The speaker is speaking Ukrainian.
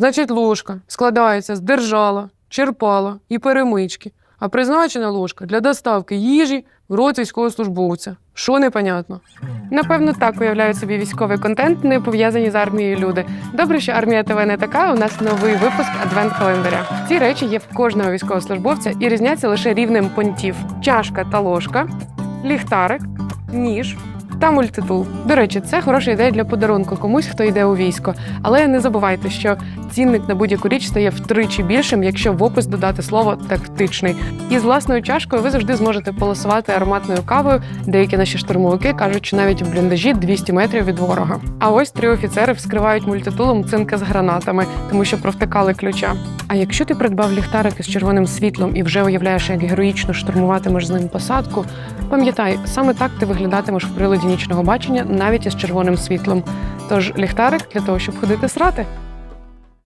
Значить, ложка складається з держала, черпала і перемички, а призначена ложка для доставки їжі в рот військовослужбовця. Що непонятно? Напевно, так уявляють собі військовий контент, не пов'язані з армією люди. Добре, що армія ТВ не така. У нас новий випуск адвент календаря. Ці речі є в кожного військовослужбовця і різняться лише рівнем понтів: чашка та ложка, ліхтарик, ніж. Та мультитул. До речі, це хороша ідея для подарунку комусь, хто йде у військо. Але не забувайте, що цінник на будь-яку річ стає втричі більшим, якщо в опис додати слово тактичний. І з власною чашкою ви завжди зможете полосувати ароматною кавою. Деякі наші штурмовики кажуть, що навіть в бліндажі 200 метрів від ворога. А ось три офіцери вскривають мультитулом цинка з гранатами, тому що провтикали ключа. А якщо ти придбав ліхтарик із червоним світлом і вже уявляєш, як героїчно штурмуватимеш з ним посадку, пам'ятай, саме так ти виглядатимеш в приладі нічного бачення навіть із червоним світлом. Тож ліхтарик для того, щоб ходити срати.